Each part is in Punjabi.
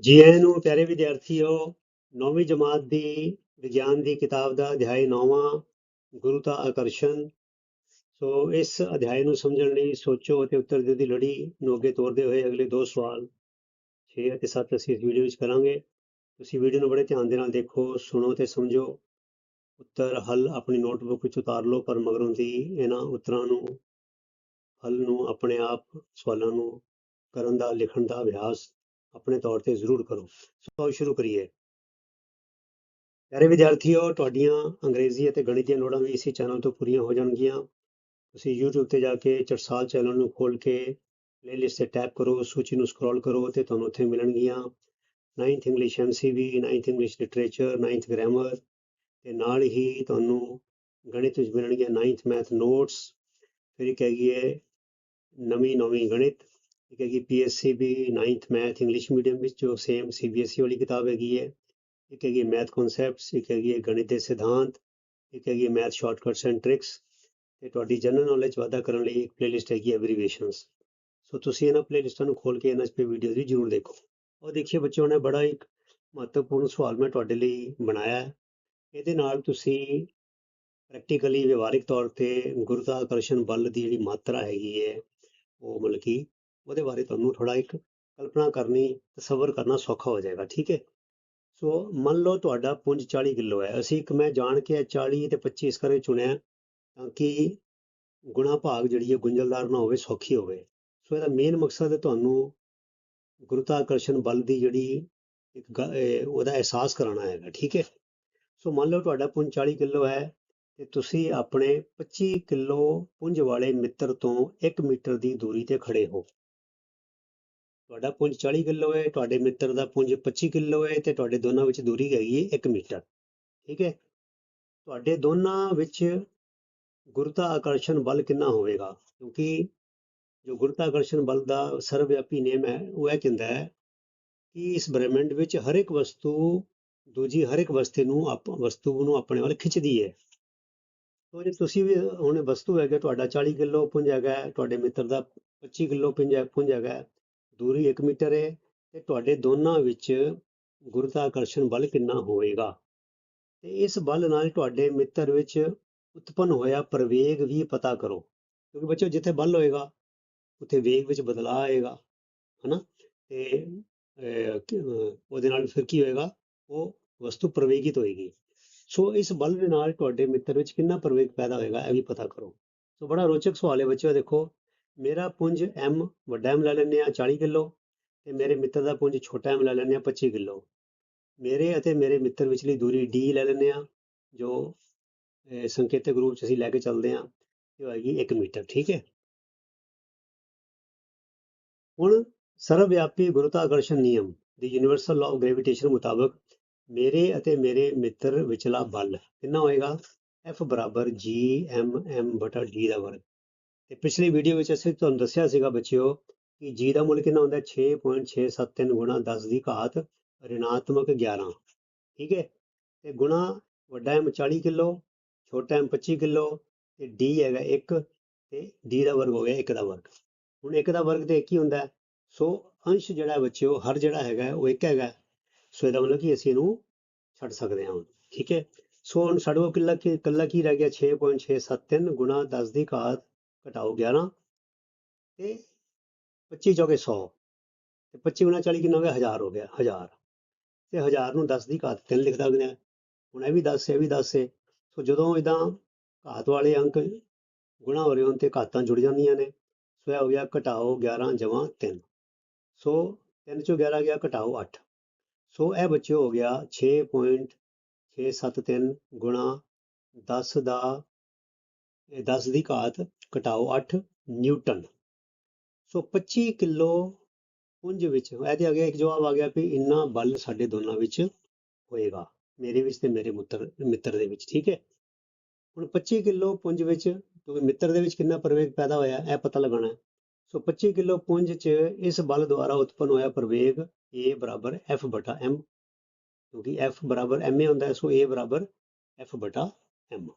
ਜੀ ਆਇਆਂ ਨੂੰ ਪਿਆਰੇ ਵਿਦਿਆਰਥੀਓ ਨੌਵੀਂ ਜਮਾਤ ਦੀ ਵਿਗਿਆਨ ਦੀ ਕਿਤਾਬ ਦਾ ਅਧਿਆਇ 9ਵਾਂ ਗੁਰੂ ਦਾ ਆਕਰਸ਼ਣ। ਸੋ ਇਸ ਅਧਿਆਇ ਨੂੰ ਸਮਝਣ ਲਈ ਸੋਚੋ ਅਤੇ ਉੱਤਰ ਦਿਓ ਦੀ ਲੜੀ ਨੂੰ ਅੱਗੇ ਤੋਰਦੇ ਹੋਏ ਅਗਲੇ ਦੋ ਸਵਾਲ 6 ਅਤੇ 7 ਅਸੀਂ ਇਸ ਵੀਡੀਓ ਵਿੱਚ ਕਰਾਂਗੇ। ਤੁਸੀਂ ਵੀਡੀਓ ਨੂੰ ਬੜੇ ਧਿਆਨ ਦੇ ਨਾਲ ਦੇਖੋ, ਸੁਣੋ ਤੇ ਸਮਝੋ। ਉੱਤਰ ਹੱਲ ਆਪਣੀ ਨੋਟਬੁੱਕ ਵਿੱਚ ਉਤਾਰ ਲਓ, ਪਰ ਮਗਰੋਂ ਦੀ ਇਹਨਾਂ ਉੱਤਰਾਂ ਨੂੰ, ਹੱਲ ਨੂੰ ਆਪਣੇ ਆਪ ਸਵਾਲਾਂ ਨੂੰ ਕਰਨ ਦਾ, ਲਿਖਣ ਦਾ ਅਭਿਆਸ ਆਪਣੇ ਤੌਰ ਤੇ ਜ਼ਰੂਰ ਕਰੋ। ਸੋ ਆਓ ਸ਼ੁਰੂ ਕਰੀਏ। ਪਿਆਰੇ ਵਿਦਿਆਰਥੀਓ, ਤੁਹਾਡੀਆਂ ਅੰਗਰੇਜ਼ੀ ਅਤੇ ਗਣਿਤ ਦੀਆਂ ਲੋੜਾਂ ਵੀ ਇਸੇ ਚੈਨਲ ਤੋਂ ਪੂਰੀਆਂ ਹੋ ਜਾਣਗੀਆਂ। ਤੁਸੀਂ YouTube ਤੇ ਜਾ ਕੇ ਚਰਸਾਲ ਚੈਨਲ ਨੂੰ ਖੋਲ ਕੇ ਪਲੇਲਿਸਟ ਤੇ ਟੈਪ ਕਰੋ, ਸੂਚੀ ਨੂੰ ਸਕਰੋਲ ਕਰੋ ਤੇ ਤੁਹਾਨੂੰ ਉੱਥੇ ਮਿਲਣਗੀਆਂ। 9th English MCV 9th English literature 9th grammar ਤੇ ਨਾਲ ਹੀ ਤੁਹਾਨੂੰ ਗਣਿਤ ਵਿੱਚ ਮਿਲਣਗੀਆਂ 9th ਮੈਥ ਨੋਟਸ ਫਿਰ ਇੱਕ ਹੈਗੀ ਹੈ ਨਵੀਂ ਨੌਵੀਂ ਗਣਿਤ ਇੱਕ ਹੈਗੀ ਵੀ 9th ਮੈਥ ਇੰਗਲਿਸ਼ ਮੀਡੀਅਮ ਵਿੱਚ ਜੋ ਸੇਮ CBSE E ਵਾਲੀ ਕਿਤਾਬ ਹੈਗੀ ਹੈ ਇੱਕ ਹੈਗੀ ਮੈਥ ਕਨਸੈਪਟਸ ਇੱਕ ਹੈਗੀ ਹੈ ਗਣਿਤ ਦੇ ਸਿਧਾਂਤ ਇੱਕ ਹੈਗੀ ਮੈਥ ਸ਼ਾਰਟਕਟਸ ਐਂਡ ਟ੍ਰਿਕਸ ਤੇ ਤੁਹਾਡੀ ਜਨਰਲ ਨੌਲੇਜ ਵਾਧਾ ਕਰਨ ਲਈ ਇੱਕ ਪਲੇਲਿਸਟ ਹੈਗੀ ਐਬਰੀਵੇਸ਼ਨਸ ਸੋ ਤੁਸੀਂ ਇਹਨਾਂ ਪਲੇਲਿਸਟਾਂ ਨੂੰ ਖੋਲ ਕੇ ਇਹਨਾਂ 'ਚ ਪੇ ਵੀਡੀਓਜ਼ ਵੀ ਜ਼ਰੂਰ ਦੇਖੋ। ਔਰ ਦੇਖਿਏ ਬੱਚਿਓ ਨੇ ਬੜਾ ਇੱਕ ਮਹੱਤਵਪੂਰਨ ਸਵਾਲ ਮੈਂ ਤੁਹਾਡੇ ਲਈ ਬਣਾਇਆ ਹੈ। ਇਹਦੇ ਨਾਲ ਤੁਸੀਂ ਪ੍ਰੈਕਟੀਕਲੀ ਵਿਵਹਾਰਿਕ ਤੌਰ ਤੇ ਗੁਰੂਤਾਕਰਸ਼ਣ ਬਲ ਦੀ ਜਿਹੜੀ ਮਾਤਰਾ ਹੈਗੀ ਹੈ, ਉਹ ਮਤਲਬ ਕਿ ਉਹਦੇ ਬਾਰੇ ਤੁਹਾਨੂੰ ਥੋੜਾ ਇੱਕ ਕਲਪਨਾ ਕਰਨੀ, ਤਸੱਵਰ ਕਰਨਾ ਸੌਖਾ ਹੋ ਜਾਏਗਾ, ਠੀਕ ਹੈ? ਸੋ ਮੰਨ ਲਓ ਤੁਹਾਡਾ ਪੁੰਜ 40 ਕਿਲੋ ਹੈ, ਅਸੀਂ ਇੱਕ ਮੈਂ ਜਾਣ ਕੇ ਇਹ 40 ਤੇ 25 ਇਸ ਕਰਕੇ ਚੁਣਿਆ ਤਾਂ ਕਿ ਗੁਣਾ ਭਾਗ ਜਿਹੜੀ ਹੈ ਗੁੰਝਲਦਾਰ ਨਾ ਹੋਵੇ, ਸੌਖੀ ਹੋਵੇ। ਸੋ ਇਹਦਾ ਮੇਨ ਮਕਸਦ ਹੈ ਤੁਹਾਨੂੰ ਗੁਰੂਤਾਕਰਸ਼ਣ ਬਲ ਦੀ ਜਿਹੜੀ ਇੱਕ ਗ- ਉਹਦਾ ਅਹਿਸਾਸ ਕਰਾਉਣਾ ਹੈਗਾ, ਠੀਕ ਹੈ? ਸੋ ਮੰਨ ਲਓ ਤੁਹਾਡਾ ਪੁੰਜ 40 ਕਿਲੋ ਹੈ ਤੇ ਤੁਸੀਂ ਆਪਣੇ 25 ਕਿਲੋ ਪੁੰਜ ਵਾਲੇ ਮਿੱਤਰ ਤੋਂ 1 ਮੀਟਰ ਦੀ ਦੂਰੀ ਤੇ ਖੜੇ ਹੋ। ਤੁਹਾਡਾ ਪੁੰਜ 40 ਕਿਲੋ ਹੈ, ਤੁਹਾਡੇ ਮਿੱਤਰ ਦਾ ਪੁੰਜ 25 ਕਿਲੋ ਹੈ ਤੇ ਤੁਹਾਡੇ ਦੋਨਾਂ ਵਿੱਚ ਦੂਰੀ ਹੈਗੀ ਹੈ 1 ਮੀਟਰ। ਠੀਕ ਹੈ? ਤੁਹਾਡੇ ਦੋਨਾਂ ਵਿੱਚ ਗੁਰਤਾ ਆਕਰਸ਼ਣ ਬਲ ਕਿੰਨਾ ਹੋਵੇਗਾ? ਕਿਉਂਕਿ ਜੋ ਗੁਰਤਾ ਆਕਰਸ਼ਣ ਬਲ ਦਾ ਸਰਵਵਿਆਪੀ ਨੇਮ ਹੈ, ਉਹ ਇਹ ਕਹਿੰਦਾ ਹੈ ਕਿ ਇਸ ਬ੍ਰਹਿਮੰਡ ਵਿੱਚ ਹਰ ਇੱਕ ਵਸਤੂ ਦੂਜੀ ਹਰ ਇੱਕ ਵਸਤੂ ਨੂੰ ਆਪ, ਵਸਤੂ ਨੂੰ ਆਪਣੇ ਵੱਲ ਖਿੱਚਦੀ ਹੈ। ਸੋ ਜੇ ਤੁਸੀਂ ਵੀ ਹੁਣ ਵਸਤੂ ਹੈਗਾ, ਤੁਹਾਡਾ 40 ਕਿਲੋ ਪੁੰਜ ਹੈਗਾ, ਤੁਹਾਡੇ ਮਿੱਤਰ ਦਾ 25 ਕਿਲੋ ਪੁੰਜ ਪੁੰਜ ਹੈਗਾ ਦੂਰੀ 1 ਮੀਟਰ ਹੈ ਤੇ ਤੁਹਾਡੇ ਦੋਨਾਂ ਵਿੱਚ ਗੁਰੂਤਾਕਰਸ਼ਣ ਬਲ ਕਿੰਨਾ ਹੋਵੇਗਾ? ਤੇ ਇਸ ਬਲ ਨਾਲ ਤੁਹਾਡੇ ਮਿੱਤਰ ਵਿੱਚ ਉਤਪੰਨ ਹੋਇਆ ਪ੍ਰਵੇਗ ਵੀ ਪਤਾ ਕਰੋ। ਕਿਉਂਕਿ ਬੱਚੋ ਜਿੱਥੇ ਬਲ ਹੋਏਗਾ ਉੱਥੇ ਵੇਗ ਵਿੱਚ ਬਦਲਾਅ ਆਏਗਾ ਹਨਾ? ਤੇ ਅਹ, ਉਹਦੇ ਨਾਲ ਫਿਰ ਕੀ ਹੋਏਗਾ? ਉਹ ਵਸਤੂ ਪ੍ਰਵੇਗਿਤ ਹੋਏਗੀ। ਸੋ ਇਸ ਬਲ ਦੇ ਨਾਲ ਤੁਹਾਡੇ ਮਿੱਤਰ ਵਿੱਚ ਕਿੰਨਾ ਪ੍ਰਵੇਗ ਪੈਦਾ ਹੋਏਗਾ ਇਹ ਵੀ ਪਤਾ ਕਰੋ। ਸੋ ਬੜਾ ਰੋਚਕ ਸਵਾਲ ਹੈ ਬੱਚਿਓ ਦੇਖੋ। ਮੇਰਾ ਪੁੰਜ m ਵੱਡਾ m ਲੈ ਲੈਂਦੇ ਆ 40 ਕਿਲੋ ਤੇ ਮੇਰੇ ਮਿੱਤਰ ਦਾ ਪੁੰਜ ਛੋਟਾ m ਲੈ ਲੈਂਦੇ ਆ 25 ਕਿਲੋ। ਮੇਰੇ ਅਤੇ ਮੇਰੇ ਮਿੱਤਰ ਵਿਚਲੀ ਦੂਰੀ d ਲੈ ਲੈਂਦੇ ਆ ਜੋ ਸੰਕੇਤਕ ਰੂਪ ਚ ਅਸੀਂ ਲੈ ਕੇ ਚੱਲਦੇ ਆ ਇਹ ਹੋਏਗੀ 1 ਮੀਟਰ, ਠੀਕ ਹੈ? ਹੁਣ ਸਰਵਵਿਆਪੀ ਗੁਰੂਤਾਕਰਸ਼ਣ ਨਿਯਮ ਦੀ ਯੂਨੀਵਰਸਲ ਲਾਅ ਆਫ ਗ੍ਰੈਵਿਟੇਸ਼ਨ ਮੁਤਾਬਕ ਮੇਰੇ ਅਤੇ ਮੇਰੇ ਮਿੱਤਰ ਵਿਚਲਾ ਬਲ ਕਿੰਨਾ ਹੋਏਗਾ? F ਬਰਾਬਰ g m m ਬਟਾ d ਦਾ ਵਰਗ। ਤੇ ਪਿਛਲੀ ਵੀਡੀਓ ਵਿੱਚ ਅਸੀਂ ਤੁਹਾਨੂੰ ਦੱਸਿਆ ਸੀਗਾ ਬੱਚਿਓ ਕਿ g ਦਾ ਮੁੱਲ ਕਿੰਨਾ ਹੁੰਦਾ? ਹੈ 6.673 ਗੁਣਾ 10 ਦੀ ਘਾਤ ਰਿਣਾਤਮਕ 11 ਠੀਕ ਹੈ? ਤੇ ਗੁਣਾ ਵੱਡਾ M 40 ਕਿਲੋ, ਛੋਟਾ M 25 ਕਿਲੋ ਤੇ d ਹੈਗਾ 1 ਤੇ d ਦਾ ਵਰਗ ਹੋ ਗਿਆ 1 ਦਾ ਵਰਗ। ਹੁਣ 1 ਦਾ ਵਰਗ ਤੇ ਇੱਕ ਹੀ ਹੁੰਦਾ ਸੋ ਅੰਸ਼ ਜਿਹੜਾ ਹੈ ਬੱਚਿਓ, ਹਰ ਜਿਹੜਾ ਹੈਗਾ ਉਹ ਇੱਕ ਹੈਗਾ ਸੋ ਇਹਦਾ ਮਤਲਬ ਕਿ ਅਸੀਂ ਇਹਨੂੰ ਛੱਡ ਸਕਦੇ ਹਾਂ ਹੁਣ, ਠੀਕ ਹੈ? ਸੋ ਹੁਣ ਸਾਡੇ ਕੋਲ ਕਿੱਲਾ ਕੀ, ਇਕੱਲਾ ਕੀ ਰਹਿ ਗਿਆ? 6.673 ਗੁਣਾ 10 ਦੀ ਘਾਤ ਘਟਾਓ 11 ਤੇ 25 ਚੌਕੇ 100 ਤੇ 25 ਗੁਣਾ 40 ਕਿੰਨਾ ਹੋ ਗਿਆ? 1000 ਹੋ ਗਿਆ 1000 ਤੇ 1000 ਨੂੰ 10 ਦੀ ਘਾਤ 3 ਲਿਖ ਸਕਦੇ ਹਾਂ। ਹੁਣ ਇਹ ਵੀ 10 ਇਹ ਵੀ 10 ਹੈ ਸੋ ਜਦੋਂ ਇਦਾਂ ਘਾਤ ਵਾਲੇ ਅੰਕ ਗੁਣਾ ਹੋ ਰਹੇ ਹੋਣ ਤੇ ਘਾਤਾਂ ਜੁੜ ਜਾਂਦੀਆਂ ਨੇ, ਸੋ ਇਹ ਹੋ ਗਿਆ ਘਟਾਓ 11 ਜਮਾ 3 ਸੋ 3 ਚੋਂ 11 ਗਿਆ, ਘਟਾਓ 8 ਸੋ ਇਹ ਬੱਚੇ ਹੋ ਗਿਆ 6.673 ਗੁਣਾ 10 ਦਾ 10 ਦੀ ਘਾਤ ਘਟਾਓ 8 ਨਿਊਟਨ। ਸੋ 25 ਕਿਲੋ ਪੁੰਜ ਵਿੱਚ ਇਹਦੇ ਆ ਗਿਆ, ਇੱਕ ਜਵਾਬ ਆ ਗਿਆ ਵੀ ਇੰਨਾ ਬਲ ਸਾਡੇ ਦੋਨਾਂ ਵਿੱਚ ਹੋਏਗਾ, ਮੇਰੇ ਵਿੱਚ ਤੇ ਮੇਰੇ ਮਿੱਤਰ ਮਿੱਤਰ ਦੇ ਵਿੱਚ, ਠੀਕ ਹੈ? ਹੁਣ 25 ਕਿਲੋ ਪੁੰਜ ਵਿੱਚ, ਕਿਉਂਕਿ ਮਿੱਤਰ ਦੇ ਵਿੱਚ ਕਿੰਨਾ ਪ੍ਰਵੇਗ ਪੈਦਾ ਹੋਇਆ, ਇਹ ਪਤਾ ਲਗਾਉਣਾ ਹੈ। ਸੋ 25 ਕਿਲੋ ਪੁੰਜ 'ਚ ਇਸ ਬਲ ਦੁਆਰਾ ਉਤਪੰਨ ਹੋਇਆ ਪ੍ਰਵੇਗ A ਬਰਾਬਰ F ਬਟਾ M, ਕਿਉਂਕਿ F ਬਰਾਬਰ ma ਹੁੰਦਾ ਹੈ, ਸੋ A ਬਰਾਬਰ F ਬਟਾ M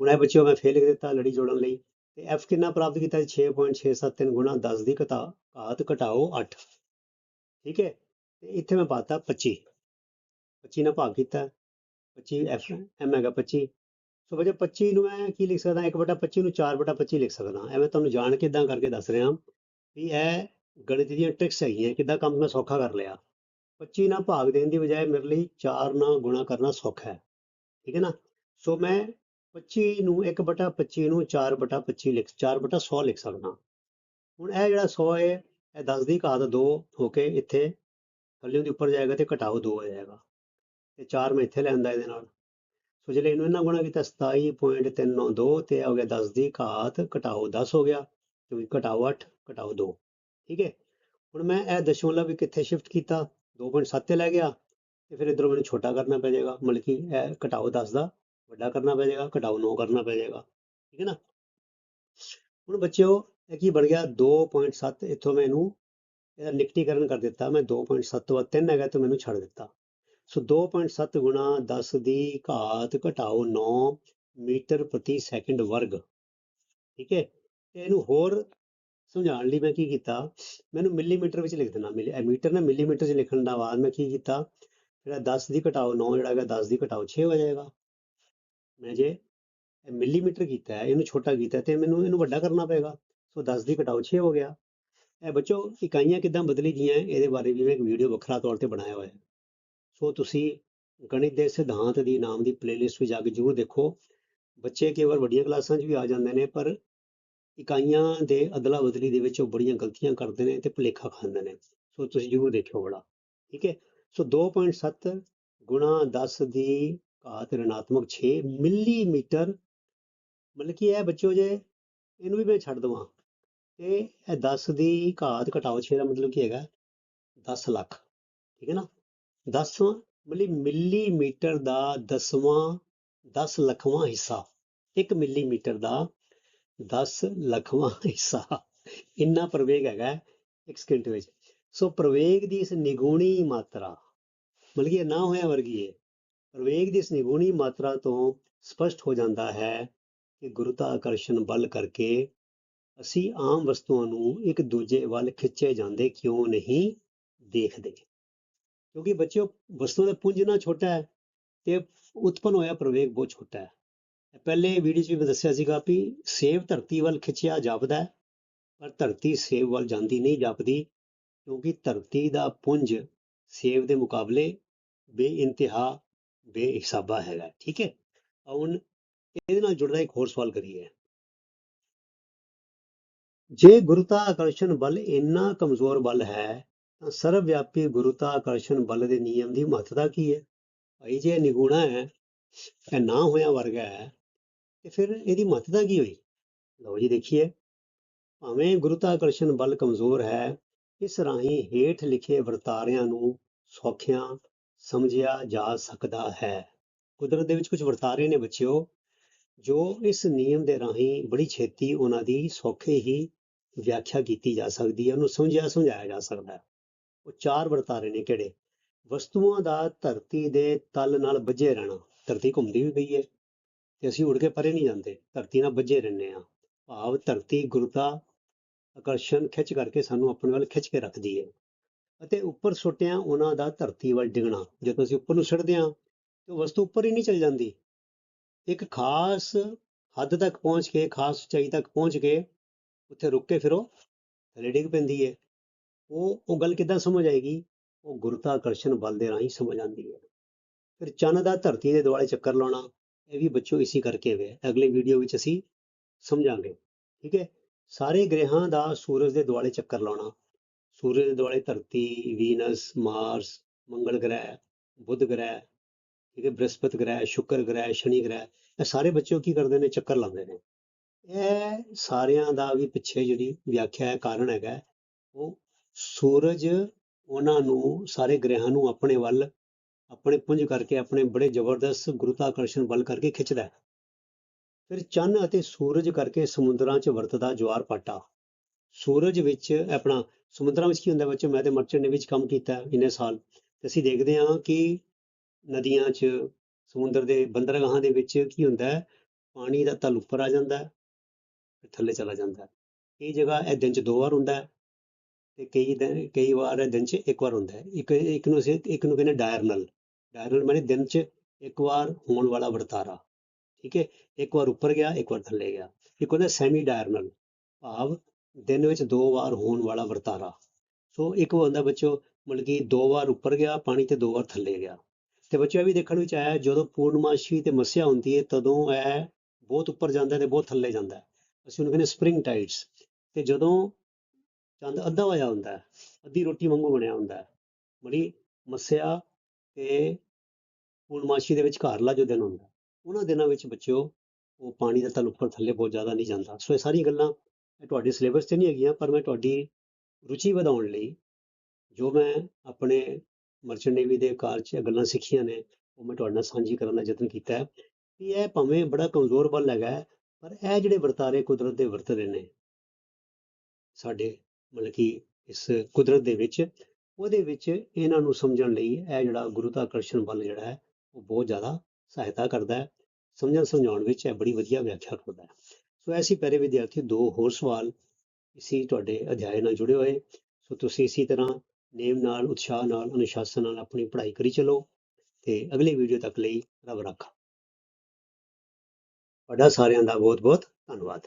ਹੁਣ ਇਹ ਬੱਚਿਓ ਮੈਂ ਫੇਲ ਲਿਖ ਦਿੱਤਾ ਲੜੀ ਜੋੜਨ ਲਈ ਤੇ F ਕਿੰਨਾ ਪ੍ਰਾਪਤ ਕੀਤਾ 6.673 ਗੁਣਾ 10 ਦੀ ਘਟਾ, ਘਾਤ ਘਟਾਓ 8 ਠੀਕ ਹੈ? ਤੇ ਇੱਥੇ ਮੈਂ ਪਾਤਾ 25 25 ਨਾਲ ਭਾਗ ਕੀਤਾ। 25 ਐਫ ਐਮ ਹੈਗਾ 25 ਸੋ ਬੱਚੇ 25 ਨੂੰ ਮੈਂ ਕੀ ਲਿਖ ਸਕਦਾ? 1/25 ਨੂੰ 4/25 ਲਿਖ ਸਕਦਾ। ਐਵੇਂ ਤੁਹਾਨੂੰ ਜਾਣ ਕੇ ਇਦਾਂ ਕਰਕੇ ਦੱਸ ਰਿਹਾ ਵੀ ਇਹ ਗਣਿਤ ਦੀਆਂ ਟ੍ਰਿਕਸ ਹੈਗੀਆਂ। ਕਿੱਦਾਂ ਕੰਮ ਮੈਂ ਸੌਖਾ ਕਰ ਲਿਆ। 25 ਨਾਲ ਭਾਗ ਦੇਣ ਦੀ ਬਜਾਏ ਮੇਰੇ ਲਈ 4 ਨਾਲ ਗੁਣਾ ਕਰਨਾ ਸੌਖਾ ਹੈ। ਠੀਕ ਹੈ ਨਾ? ਸੋ ਮੈਂ 25 ਨੂੰ 1/25 ਨੂੰ 4/25 ਲਿਖ 4/100 ਲਿਖ ਸਕਦਾ ਹੁਣ ਇਹ ਜਿਹੜਾ 100 ਹੈ, ਇਹ 10 ਦੀ ਘਾਤ 2 ਹੋ ਕੇ ਇੱਥੇ ਥੱਲੇ ਦੀ ਉੱਪਰ ਜਾਏਗਾ ਤੇ ਘਟਾਓ 2 ਹੋ ਜਾਏਗਾ। ਤੇ 4 ਮੈਂ ਇੱਥੇ ਲੈਂਦਾ ਇਹਦੇ ਨਾਲ। ਸੋ ਜਿਹੜੇ ਇਹਨੂੰ ਇਹਨਾਂ ਗੁਣਾ ਕੀਤਾ 27.392 ਤੇ ਇਹ ਹੋ ਗਿਆ 10 ਦੀ ਘਾਤ, ਘਟਾਓ 10 ਹੋ ਗਿਆ, ਤੇ ਘਟਾਓ 8 ਘਟਾਓ 2 ਠੀਕ ਹੈ? ਹੁਣ ਮੈਂ ਇਹ ਦਸ਼ਮਲਵ ਵੀ ਕਿੱਥੇ ਸ਼ਿਫਟ ਕੀਤਾ? 2.7 ਤੇ ਲੈ ਗਿਆ, ਤੇ ਫਿਰ ਇਧਰੋਂ ਮੈਨੂੰ ਛੋਟਾ ਕਰਨਾ ਪੈ ਜਾਏਗਾ, ਮਤਲਬ ਕਿ ਇਹ ਘਟਾਓ 10 ਦਾ ਵੱਡਾ ਕਰਨਾ ਪੈ ਜਾਏਗਾ, ਘਟਾਓ 9 ਕਰਨਾ ਪੈ ਜਾਏਗਾ। ਠੀਕ ਹੈ ਨਾ? ਹੁਣ ਬੱਚਿਓ, ਇਹ ਕੀ ਬਣ ਗਿਆ? 2.7 ਇੱਥੋਂ ਮੈਂ ਇਹਨੂੰ ਇਹਦਾ ਨਿਕਟੀਕਰਨ ਕਰ ਦਿੱਤਾ। ਮੈਂ 2.7 ਤੋਂ ਬਾਅਦ 3 ਹੈਗਾ ਤੇ ਮੈਨੂੰ ਛੱਡ ਦਿੱਤਾ। ਸੋ 2.7 ਗੁਣਾ 10 ਦੀ ਘਾਤ ਘਟਾਓ 9 ਮੀਟਰ ਪ੍ਰਤੀ ਸੈਕਿੰਡ ਵਰਗ। ਠੀਕ ਹੈ? ਇਹਨੂੰ ਹੋਰ ਸਮਝਾਉਣ ਲਈ ਮੈਂ ਕੀ ਕੀਤਾ? ਮੈਨੂੰ ਮਿਲੀਮੀਟਰ ਵਿੱਚ ਲਿਖ ਦੇਣਾ। ਮਿਲੀ ਮੀਟਰ ਨਾ ਮਿਲੀਮੀਟਰ 'ਚ ਲਿਖਣ ਦਾ ਬਾਅਦ ਮੈਂ ਕੀ ਕੀਤਾ? ਜਿਹੜਾ 10 ਦੀ ਘਟਾਓ 9 ਜਿਹੜਾ ਹੈਗਾ 10 ਦੀ ਘਟਾਓ 6 ਹੋ ਜਾਏਗਾ। ਮੈਂ ਜੇ ਮਿਲੀਮੀਟਰ ਕੀਤਾ ਹੈ, ਇਹਨੂੰ ਛੋਟਾ ਕੀਤਾ ਤੇ ਮੈਨੂੰ ਇਹਨੂੰ ਵੱਡਾ ਕਰਨਾ ਪਏਗਾ। ਸੋ 10 ਦੀ ਘਟਾਓ 6 ਹੋ ਗਿਆ। ਇਹ ਬੱਚੋ, ਇਕਾਈਆਂ ਕਿਦਾਂ ਬਦਲੀ ਦੀਆਂ ਇਹਦੇ ਬਾਰੇ ਵੀ ਮੈਂ ਇੱਕ ਵੀਡੀਓ ਵੱਖਰਾ ਤੌਰ ਤੇ ਬਣਾਇਆ ਹੋਇਆ ਹੈ। ਸੋ ਤੁਸੀਂ ਗਣਿਤ ਦੇ ਸਿਧਾਂਤ ਦੀ, ਨਾਮ ਦੀ ਪਲੇਲਿਸਟ ਵਿੱਚ ਜਾ ਕੇ ਜ਼ਰੂਰ ਦੇਖੋ। ਬੱਚੇ ਕੇਵਲ ਵੱਡੀਆਂ ਕਲਾਸਾਂ 'ਚ ਵੀ ਆ ਜਾਂਦੇ ਨੇ, ਪਰ ਇਕਾਈਆਂ ਦੇ ਅਦਲਾ ਬਦਲੀ ਦੇ ਵਿੱਚ ਉਹ ਬੜੀਆਂ ਗਲਤੀਆਂ ਕਰਦੇ ਨੇ ਤੇ ਭੁਲੇਖਾ ਖਾਂਦੇ ਨੇ। ਸੋ ਤੁਸੀਂ ਜ਼ਰੂਰ ਦੇਖਿਓ ਬੜਾ। ਠੀਕ ਹੈ? ਸੋ 2.7 ਗੁਣਾ 10 ਦੀ ਘਾਤ ਰਿਣਾਤਮਕ 6 ਮਿਲੀਮੀਟਰ, ਮਤਲਬ ਕਿ ਇਹ ਬੱਚੋ ਜੇ, ਇਹਨੂੰ ਵੀ ਮੈਂ ਛੱਡ ਦਵਾਂ। ਤੇ ਇਹ 10 ਦੀ ਘਾਤ ਘਟਾਓ 6 ਦਾ ਮਤਲਬ ਕੀ ਹੈਗਾ? 10 ਲੱਖ, ਠੀਕ ਹੈ ਨਾ? 10 ਮਤਲਬ ਮਿਲੀਮੀਟਰ ਦਾ ਦਸਵਾਂ 10 ਲੱਖਵਾਂ ਹਿੱਸਾ 1 ਮਿਲੀਮੀਟਰ ਦਾ 10 ਲੱਖਵਾਂ ਹਿੱਸਾ। ਇੰਨਾ ਪ੍ਰਵੇਗ ਹੈਗਾ ਇੱਕ ਸਕਿੰਟ ਵਿੱਚ। ਸੋ ਪ੍ਰਵੇਗ ਦੀ ਇਸ ਨਿਗੂਣੀ ਮਾਤਰਾ, ਮਤਲਬ ਕਿ ਇਹ ਨਾ ਹੋਇਆ ਵਰਗੀ ਹੈ ਪ੍ਰਵੇਗ ਦੀ ਇਸ ਨਿਗੂਣੀ ਮਾਤਰਾ ਤੋਂ ਸਪਸ਼ਟ ਹੋ ਜਾਂਦਾ ਹੈ ਕਿ ਗੁਰੂਤਾਕਰਸ਼ਣ ਬਲ ਕਰਕੇ ਅਸੀਂ ਆਮ ਵਸਤੂਆਂ ਨੂੰ ਇੱਕ ਦੂਜੇ ਵੱਲ ਖਿੱਚੇ ਜਾਂਦੇ ਕਿਉਂ ਨਹੀਂ ਦੇਖਦੇ? ਕਿਉਂਕਿ ਬੱਚਿਓ, ਵਸਤੂਆਂ ਦਾ ਪੁੰਜ ਨਾ ਛੋਟਾ ਹੈ ਤੇ ਉਤਪਨ ਹੋਇਆ ਪ੍ਰਵੇਗ ਬਹੁਤ ਛੋਟਾ ਹੈ। ਪਹਿਲੇ ਵੀਡੀਓ 'ਚ ਵੀ ਮੈਂ ਦੱਸਿਆ ਸੀਗਾ ਵੀ ਸੇਬ ਧਰਤੀ ਵੱਲ ਖਿੱਚਿਆ ਜਾਪਦਾ ਪਰ ਧਰਤੀ ਸੇਬ ਵੱਲ ਜਾਂਦੀ ਨਹੀਂ ਜਾਪਦੀ, ਕਿਉਂਕਿ ਧਰਤੀ ਦਾ ਪੁੰਜ ਸੇਬ ਦੇ ਮੁਕਾਬਲੇ ਬੇਇੰਤਹਾ ਬੇਹਿਸਾਬਾ ਹੈਗਾ, ਠੀਕ ਹੈ? ਹੁਣ ਇਹਦੇ ਨਾਲ ਜੁੜਦਾ ਇੱਕ ਹੋਰ ਸਵਾਲ ਕਰੀਏ। ਜੇ ਗੁਰੂਤਾ ਆਕਰਸ਼ਣ ਬਲ ਇੰਨਾ ਕਮਜ਼ੋਰ ਬਲ ਹੈ, ਤਾਂ ਸਰਵਵਿਆਪੀ ਗੁਰੂਤਾ ਆਕਰਸ਼ਣ ਬਲ ਦੇ ਨਿਯਮ ਦੀ ਮਹੱਤਤਾ ਕੀ ਹੈ? ਭਾਈ ਜੇ ਇਹ ਨਿਗੁਣਾ ਹੈ, ਇਹ ਨਾ ਹੋਇਆ ਵਰਗਾ ਹੈ, ਤੇ ਫਿਰ ਇਹਦੀ ਮਹੱਤਤਾ ਕੀ ਹੋਈ? ਲਓ ਜੀ ਦੇਖੀਏ। ਭਾਵੇਂ ਗੁਰੂਤਾਕਰਸ਼ਣ ਬਲ ਕਮਜ਼ੋਰ ਹੈ, ਇਸ ਰਾਹੀਂ ਹੇਠ ਲਿਖੇ ਵਰਤਾਰਿਆਂ ਨੂੰ ਸੌਖਿਆਂ ਸਮਝਿਆ ਜਾ ਸਕਦਾ ਹੈ। ਕੁਦਰਤ ਦੇ ਵਿੱਚ ਕੁਝ ਵਰਤਾਰੇ ਨੇ ਬੱਚਿਓ, ਜੋ ਇਸ ਨਿਯਮ ਦੇ ਰਾਹੀਂ ਬੜੀ ਛੇਤੀ ਉਹਨਾਂ ਦੀ ਸੌਖੇ ਹੀ ਵਿਆਖਿਆ ਕੀਤੀ ਜਾ ਸਕਦੀ ਹੈ, ਉਹਨੂੰ ਸਮਝਿਆ ਸਮਝਾਇਆ ਜਾ ਸਕਦਾ ਹੈ। ਉਹ ਚਾਰ ਵਰਤਾਰੇ ਨੇ ਕਿਹੜੇ? ਵਸਤੂਆਂ ਦਾ ਧਰਤੀ ਦੇ ਤਲ ਨਾਲ ਵੱਜੇ ਰਹਿਣਾ। ਧਰਤੀ ਘੁੰਮਦੀ ਵੀ ਪਈ ਹੈ ਤੇ ਅਸੀਂ ਉੜ ਕੇ ਪਰੇ ਨਹੀਂ ਜਾਂਦੇ। ਧਰਤੀ ਨਾਲ ਬੱਝੇ ਰਹਿੰਦੇ ਆ ਭਾਵ ਧਰਤੀ ਗੁਰਤਾ ਆਕਰਸ਼ਣ ਖਿੱਚ ਕਰਕੇ ਸਾਨੂੰ ਆਪਣੇ ਵੱਲ ਖਿੱਚ ਕੇ ਰੱਖਦੀ ਹੈ। ਅਤੇ ਉੱਪਰ ਸੁੱਟਿਆਂ ਉਹਨਾਂ ਦਾ ਧਰਤੀ ਵੱਲ ਡਿੱਗਣਾ। ਜਦੋਂ ਅਸੀਂ ਉੱਪਰ ਨੂੰ ਸੁੱਟਦੇ ਹਾਂ, ਤੇ ਉਹ ਵਸਤੂ ਉੱਪਰ ਹੀ ਨਹੀਂ ਚਲ ਜਾਂਦੀ। ਇੱਕ ਖਾਸ ਹੱਦ ਤੱਕ ਪਹੁੰਚ ਕੇ, ਖਾਸ ਉਚਾਈ ਤੱਕ ਪਹੁੰਚ ਕੇ ਉੱਥੇ ਰੁਕ ਕੇ ਫਿਰ ਉਹ ਥੱਲੇ ਡਿੱਗ ਪੈਂਦੀ ਹੈ। ਉਹ ਉਹ ਗੱਲ ਕਿੱਦਾਂ ਸਮਝ ਆਏਗੀ? ਉਹ ਗੁਰਤਾਕਰਸ਼ਣ ਬਲ ਦੇ ਰਾਹੀਂ ਸਮਝ ਆਉਂਦੀ ਹੈ। ਫਿਰ ਚੰਨ ਦਾ ਧਰਤੀ ਦੇ ਦੁਆਲੇ ਚੱਕਰ ਲਾਉਣਾ, ਇਹ ਵੀ ਬੱਚੋ ਇਸੇ ਕਰਕੇ ਵੇ ਅਗਲੇ ਵੀਡੀਓ ਵਿੱਚ ਅਸੀਂ ਸਮਝਾਂਗੇ। ਠੀਕ ਹੈ? ਸਾਰੇ ਗ੍ਰਹਿਾਂ ਦਾ ਸੂਰਜ ਦੇ ਦੁਆਲੇ ਚੱਕਰ ਲਾਉਣਾ। ਸੂਰਜ ਦੇ ਦੁਆਲੇ ਧਰਤੀ, ਵੀਨਸ, ਮਾਰਸ, ਮੰਗਲ ਗ੍ਰਹਿ, ਬੁੱਧ ਗ੍ਰਹਿ, ਠੀਕ ਹੈ, ਬ੍ਰਹਸਪਤ ਗ੍ਰਹਿ, ਸ਼ੁੱਕਰ ਗ੍ਰਹਿ, ਸ਼ਨੀ ਗ੍ਰਹਿ, ਇਹ ਸਾਰੇ ਬੱਚੇ ਕੀ ਕਰਦੇ ਨੇ? ਚੱਕਰ ਲਾਉਂਦੇ ਨੇ। ਇਹ ਸਾਰਿਆਂ ਦਾ ਵੀ ਪਿੱਛੇ ਜਿਹੜੀ ਵਿਆਖਿਆ ਹੈ, ਕਾਰਨ ਹੈਗਾ ਉਹ ਸੂਰਜ ਉਹਨਾਂ ਨੂੰ, ਸਾਰੇ ਗ੍ਰਹਿਾਂ ਨੂੰ ਆਪਣੇ ਵੱਲ, ਆਪਣੇ ਪੁੰਜ ਕਰਕੇ, ਆਪਣੇ ਬੜੇ ਜ਼ਬਰਦਸਤ ਗੁਰੂਤਾਕਰਸ਼ਣ ਬਲ ਕਰਕੇ ਖਿੱਚਦਾ ਹੈ। ਫਿਰ ਚੰਨ ਅਤੇ ਸੂਰਜ ਕਰਕੇ ਸਮੁੰਦਰਾਂ 'ਚ ਵਰਤਦਾ ਜਵਾਰ ਪਾਟਾ। ਸੂਰਜ ਵਿੱਚ ਆਪਣਾ ਸਮੁੰਦਰਾਂ ਵਿੱਚ ਕੀ ਹੁੰਦਾ ਬੱਚੇ ਮੈਂ ਤੇ ਮਰਚੈਂਟ ਨੇ ਵਿੱਚ ਕੰਮ ਕੀਤਾ ਇੰਨੇ ਸਾਲ। ਤੇ ਅਸੀਂ ਦੇਖਦੇ ਹਾਂ ਕਿ ਨਦੀਆਂ 'ਚ, ਸਮੁੰਦਰ ਦੇ ਬੰਦਰਗਾਹਾਂ ਦੇ ਵਿੱਚ ਕੀ ਹੁੰਦਾ ਹੈ? ਪਾਣੀ ਦਾ ਤਲ ਉੱਪਰ ਆ ਜਾਂਦਾ ਹੈ ਥੱਲੇ ਚਲਾ ਜਾਂਦਾ ਹੈ। ਇਹ ਜਗ੍ਹਾ ਇਹ ਦਿਨ 'ਚ ਦੋ ਵਾਰ ਹੁੰਦਾ ਹੈ ਤੇ ਕਈ ਦਿਨ, ਕਈ ਵਾਰ ਦਿਨ 'ਚ ਇੱਕ ਵਾਰ ਹੁੰਦਾ ਹੈ। ਇੱਕ ਇੱਕ ਨੂੰ ਅਸੀਂ, ਇੱਕ ਨੂੰ ਕਹਿੰਦੇ ਡਾਇਰਨਲ ਡਾਇਰਨਲ ਮਾਨੇ ਦਿਨ 'ਚ ਇੱਕ ਵਾਰ ਹੋਣ ਵਾਲਾ ਵਰਤਾਰਾ। ਠੀਕ ਹੈ? ਇੱਕ ਵਾਰ ਉੱਪਰ ਗਿਆ, ਇੱਕ ਵਾਰ ਥੱਲੇ ਗਿਆ। ਇੱਕ ਹੁੰਦਾ ਸੈਮੀ ਡਾਇਰਨਲ ਭਾਵ ਦਿਨ ਵਿੱਚ ਦੋ ਵਾਰ ਹੋਣ ਵਾਲਾ ਵਰਤਾਰਾ। ਸੋ ਇੱਕ ਹੁੰਦਾ ਬੱਚੋ ਮਤਲਬ ਕਿ ਦੋ ਵਾਰ ਉੱਪਰ ਗਿਆ, ਪਾਣੀ ਤੇ ਦੋ ਵਾਰ ਥੱਲੇ ਗਿਆ। ਤੇ ਬੱਚੋ ਇਹ ਵੀ ਦੇਖਣ ਵਿੱਚ ਆਇਆ, ਜਦੋਂ ਪੂਰਨਮਾਸ਼ੀ ਤੇ ਮੱਸਿਆ ਹੁੰਦੀ ਹੈ ਤਦੋਂ ਇਹ ਬਹੁਤ ਉੱਪਰ ਜਾਂਦਾ ਹੈ ਤੇ ਬਹੁਤ ਥੱਲੇ ਜਾਂਦਾ ਅਸੀਂ ਉਹਨੂੰ ਕਹਿੰਦੇ ਸਪ੍ਰਿੰਗ ਟਾਈਡਸ ਤੇ ਜਦੋਂ ਚੰਦ ਅੱਧਾ ਹੋਇਆ ਹੁੰਦਾ ਹੈ, ਅੱਧੀ ਰੋਟੀ ਵਾਂਗੂ ਬਣਿਆ ਹੁੰਦਾ ਹੈ ਬੜੀ ਮੱਸਿਆ ਤੇ ਪੂਰਨਮਾਸ਼ੀ ਦੇ ਵਿੱਚ ਘਰਲਾ ਜੋ ਦਿਨ ਹੁੰਦਾ ਉਹਨਾਂ ਦਿਨਾਂ ਵਿੱਚ ਬੱਚਿਓ, ਉਹ ਪਾਣੀ ਦਾ ਤਲ ਉੱਪਰ ਥੱਲੇ ਬਹੁਤ ਜ਼ਿਆਦਾ ਨਹੀਂ ਜਾਂਦਾ। ਸੋ ਇਹ ਸਾਰੀਆਂ ਗੱਲਾਂ ਤੁਹਾਡੇ ਸਿਲੇਬਸ 'ਤੇ ਨਹੀਂ ਹੈਗੀਆਂ ਪਰ ਮੈਂ ਤੁਹਾਡੀ ਰੁਚੀ ਵਧਾਉਣ ਲਈ ਜੋ ਮੈਂ ਆਪਣੇ ਮਰਚੈਂਟ ਨੇਵੀ ਦੇ ਕਾਰਜ 'ਚ ਇਹ ਗੱਲਾਂ ਸਿੱਖੀਆਂ ਨੇ ਉਹ ਮੈਂ ਤੁਹਾਡੇ ਨਾਲ ਸਾਂਝੀ ਕਰਨ ਦਾ ਯਤਨ ਕੀਤਾ ਹੈ ਕਿ ਇਹ ਭਾਵੇਂ ਬੜਾ ਕਮਜ਼ੋਰ ਬਲ ਹੈਗਾ ਹੈ, ਪਰ ਇਹ ਜਿਹੜੇ ਵਰਤਾਰੇ ਕੁਦਰਤ ਦੇ ਵਰਤ ਰਹੇ ਨੇ ਸਾਡੇ ਮਤਲਬ ਕਿ ਇਸ ਕੁਦਰਤ ਦੇ ਵਿੱਚ ਉਹਦੇ ਵਿੱਚ ਇਹਨਾਂ ਨੂੰ ਸਮਝਣ ਲਈ ਇਹ ਜਿਹੜਾ ਗੁਰੂਤਾਕਰਸ਼ਣ ਬਲ ਜਿਹੜਾ ਹੈ ਉਹ ਬਹੁਤ ਜ਼ਿਆਦਾ ਸਹਾਇਤਾ ਕਰਦਾ ਹੈ। ਸਮਝਣ ਸਮਝਾਉਣ ਵਿੱਚ ਇਹ ਬੜੀ ਵਧੀਆ ਵਿਆਖਿਆ ਕਰਦਾ ਹੈ। ਸੋ ਐਸੀ ਪਿਆਰੇ ਵਿਦਿਆਰਥੀ, ਦੋ ਹੋਰ ਸਵਾਲ ਇਸੀ ਤੁਹਾਡੇ ਅਧਿਆਏ ਨਾਲ ਜੁੜੇ ਹੋਏ। ਸੋ ਤੁਸੀਂ ਇਸੀ ਤਰ੍ਹਾਂ ਨੇਮ ਨਾਲ, ਉਤਸ਼ਾਹ ਨਾਲ, ਅਨੁਸ਼ਾਸਨ ਨਾਲ ਆਪਣੀ ਪੜ੍ਹਾਈ ਕਰੀ ਚਲੋ ਤੇ ਅਗਲੀ ਵੀਡੀਓ ਤੱਕ ਲਈ ਰੱਬ ਰੱਖਾ। ਤੁਹਾਡਾ ਸਾਰਿਆਂ ਦਾ ਬਹੁਤ ਬਹੁਤ ਧੰਨਵਾਦ।